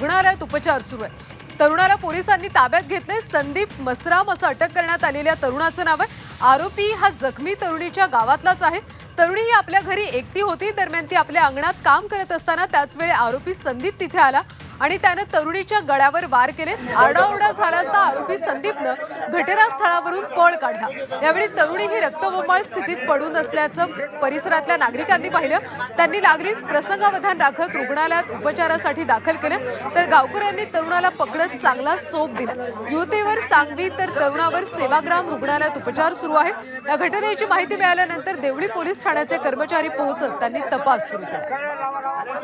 रुग्णालयात उपचार सुरू आहे. तरुणाला पोलिसांनी ताब्यात घेतले. संदीप मसराम असं अटक करण्यात आलेल्या तरुणाचं नाव आहे. आरोपी हा जखमी तरुणीच्या गावातलाच आहे. तरुणी ही आपल्या घरी एकटी होती. दरम्यान ती आपल्या अंगणात काम करत असताना त्याच वेळी आरोपी संदीप तिथे आला. आणि त्यानं तरुणीच्या गळ्यावर वार केले. आरडाओरडा झाला असता आरोपी संदीपनं घटनास्थळावरून पळ काढला. यावेळी तरुणी ही रक्तबोंबाळ स्थितीत पडून असल्याचं परिसरातल्या नागरिकांनी पाहिलं. त्यांनी लागलीच प्रसंगावधान राखत रुग्णालयात उपचारासाठी दाखल केलं. तर गावकऱ्यांनी तरुणाला पकडत चांगलाच चोप दिला. युवतीवर सांगवी तर तरुणावर सेवाग्राम रुग्णालयात उपचार सुरू आहेत. या घटनेची माहिती मिळाल्यानंतर देवळी पोलीस ठाण्याचे कर्मचारी पोहोचत त्यांनी तपास सुरू केला.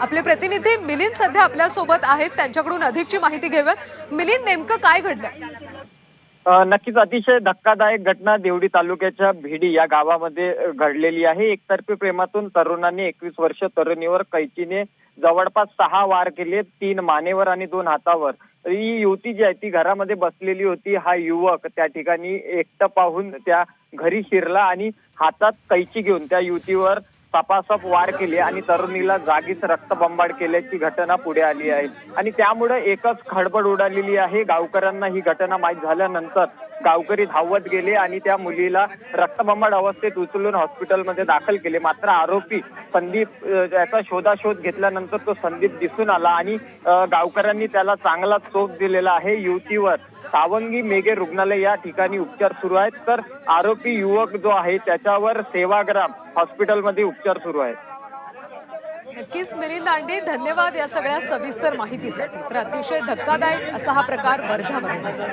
आपले प्रतिनिधी मिलिंद सध्या आपल्यासोबत आहेत त्यांच्याकडून अधिकची माहिती घेऊयात. मिलिंद नेमकं काय घडलं नक्कीच अतिशय धक्कादायक घटना देवडी तालुक्याच्या भिडी या गावामध्ये घडलेली आहे. एकतर्फी प्रेमातून तरुणांनी एकवीस वर्ष तरुणीवर कैचीने जवळपास सहा वार केले तीन मानेवर आणि दोन हातावर. ही युवती जी आहे ती घरामध्ये बसलेली होती. हा युवक त्या ठिकाणी एकटं पाहून त्या घरी शिरला आणि हातात कैची घेऊन त्या युवतीवर सपासप वार केले आणि तरुणीला जागीच रक्तबंबाड केल्याची घटना पुढे आली आहे. आणि त्यामुळे एकच खडबड उडालेली आहे. गावकऱ्यांना ही घटना माहीत झाल्यानंतर गावकरी धावत गेले आणि त्या मुलीला रक्तबंबाळ अवस्थेत उचलून हॉस्पिटलमध्ये दाखल केले. मात्र आरोपी संदीप याचा शोधाशोध घेतल्यानंतर तो संदीप दिसून आला आणि गावकऱ्यांनी त्याला चांगला चोप दिलेला आहे. युवतीवर सावंगी मेघे रुग्णालय या ठिकाणी उपचार सुरू आहेत. तर आरोपी युवक जो आहे त्याच्यावर सेवाग्राम हॉस्पिटलमध्ये उपचार सुरू आहेत. नक्कीच मिलिंद दांडे धन्यवाद या सगळ्या सविस्तर माहितीसाठी. तर अतिशय धक्कादायक असा हा प्रकार वर्ध्यामध्ये घडला.